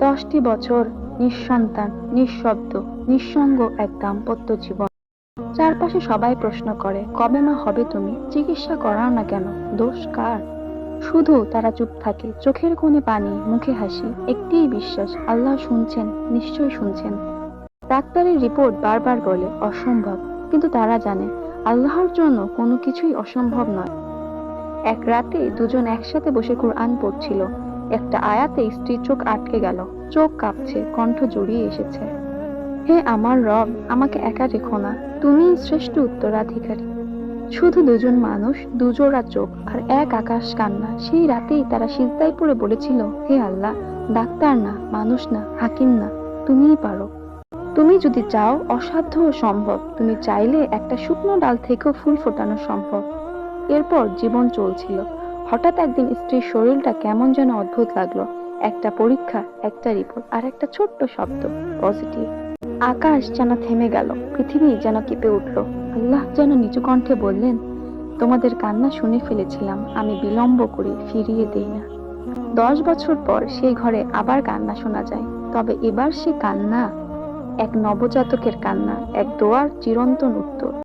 দশটি বছর নিঃসন্তান, নিঃশব্দ, নিঃসঙ্গ এক দাম্পত্য জীবন। চারপাশে সবাই প্রশ্ন করে, কবে মা হবে তুমি? চিকিৎসা করাও না কেন? দোষ কার? শুধু তারা চুপ থাকে, চোখের কোণে পানি, মুখে হাসি, একটিই বিশ্বাস, আল্লাহ শুনছেন, নিশ্চয়ই শুনছেন। ডাক্তারের রিপোর্ট বারবার বলে, অসম্ভব। কিন্তু তারা জানে, আল্লাহর জন্য কোনো কিছুই অসম্ভব নয়। এক রাতে দুজন একসাথে বসে কোরআন পড়ছিল। একটা আয়াতে স্ত্রীর চোখ আটকে গেল। চোখ কাঁপছে, কণ্ঠ জড়িয়ে এসেছে। হে আমার রব, আমাকে একা রেখো না। তুমিই শ্রেষ্ঠ উত্তরাধিকারী। শুধু দুজন মানুষ, দুজোড়া চোখ আর এক আকাশ কান্না। সেই রাতেই তারা সিজদায় পড়ে বলেছিল, হে আল্লাহ, ডাক্তার না, মানুষ না, হাকিম না, তুমিই পারো। তুমি যদি চাও, অসাধ্য সম্ভব। তুমি চাইলে একটা শুকনো ডাল থেকেও ফুল ফোটানো সম্ভব। এরপর জীবন চলছিল। হঠাৎ একদিন স্ত্রীর শরীরটা কেমন যেন অদ্ভুত লাগল। একটা পরীক্ষা, একটা রিপোর্ট আর একটা ছোট্ট শব্দ পজিটিভ আকাশ যেন থেমে গেল, পৃথিবী যেন কেঁপে উঠল। আল্লাহ যেন নিচু কণ্ঠে বললেন, তোমাদের কান্না শুনে ফেলেছিলাম, আমি বিলম্ব করি, ফিরিয়ে দেই না। দশ বছর পর সেই ঘরে আবার কান্না শোনা যায়, তবে এবার সে কান্না এক নবজাতকের কান্না, এক দোয়ার চিরন্তন উত্তর।